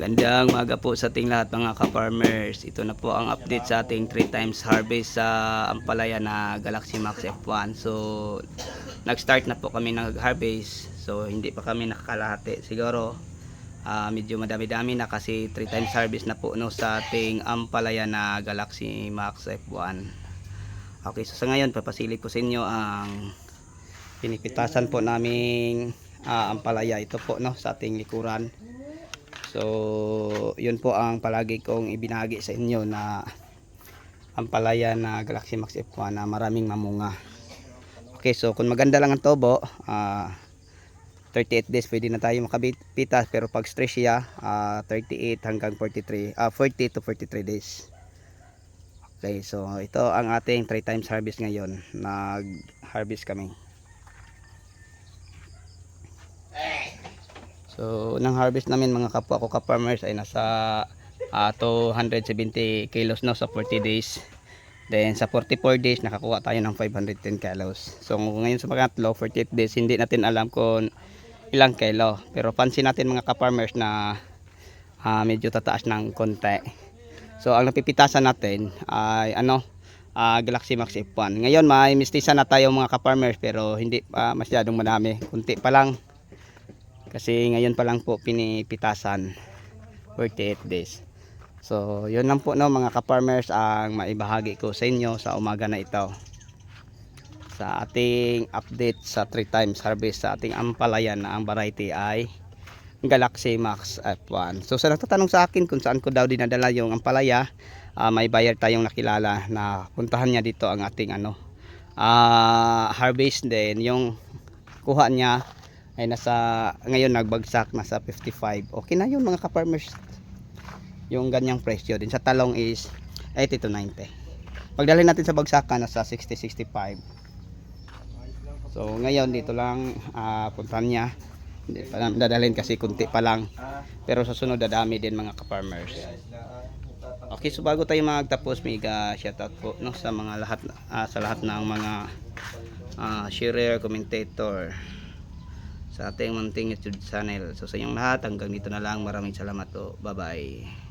Magandang maga po sa ating lahat mga ka-farmers. Ito na po ang update sa ating 3 times harvest sa Ampalaya na Galaxy Max F1. So, nag-start na po kami nag-harvest. So, hindi pa kami nakakalahati. Siguro, ah, medyo madami-dami na kasi 3 times harvest na po no, sa ating Ampalaya na Galaxy Max F1. Okay, so sa ngayon, papasilip ko sa inyo ang pinipitasan po naming ah, Ampalaya. Ito po no, sa ating likuran. So, yun po ang palagi kong ibinahagi sa inyo na ang palaya na Galaxy Max F1 na maraming mamunga. Okay, so kung maganda lang ang tobo, ah 38 days pwede na tayo makapitas pero pag stress siya, ah 38 hanggang 43, ah 40 to 43 days. Okay, so ito ang ating 3 times harvest ngayon. Nag-harvest kami. So, unang harvest namin mga kapwa ko ka-farmers ay nasa ah, 270 kilos no sa 40 days. Then sa 44 days nakakuha tayo ng 510 kilos. So ngayon sa pangatlo, 48 days, hindi natin alam kung ilang kilo. Pero pansin natin mga ka-farmers na ah, medyo tataas ng konti. So ang napipitasan natin ay ano, ah, Galaxy Max F1. Ngayon may mistisa na tayo mga ka-farmers pero hindi pa masyadong madami. Kunti pa lang. Kasi ngayon pa lang po pinipitasan 48 days. So, yun lang po no mga ka-farmers ang maibahagi ko sa inyo sa umaga na ito. Sa ating update sa 3 times harvest sa ating ampalaya na ang variety ay Galaxy Max F1. So, sa nagtatanong sa akin kung saan ko daw dinadala yung ampalaya, ah, may buyer tayong nakilala na puntahan niya dito ang ating ano ah, harvest din yung kuha niya ay nasa ngayon nagbagsak nasa 55 okay na yun mga ka-farmers. Yung ganyang presyo din. Sa talong is 80 to 90 pagdalhin natin sa bagsakan nasa 60 65 so ngayon dito lang ah, puntahan niya. Hindi pa lang dadalhin kasi kunti pa lang. Pero sa sunod dadami din mga ka-farmers. Okay so bago tayo magtapos mega shoutout po no sa mga lahat ah, sa lahat ng mga ah, sharer commentator sa ating munting YouTube channel. So sa inyong lahat, hanggang dito na lang. Maraming salamat po. Bye-bye.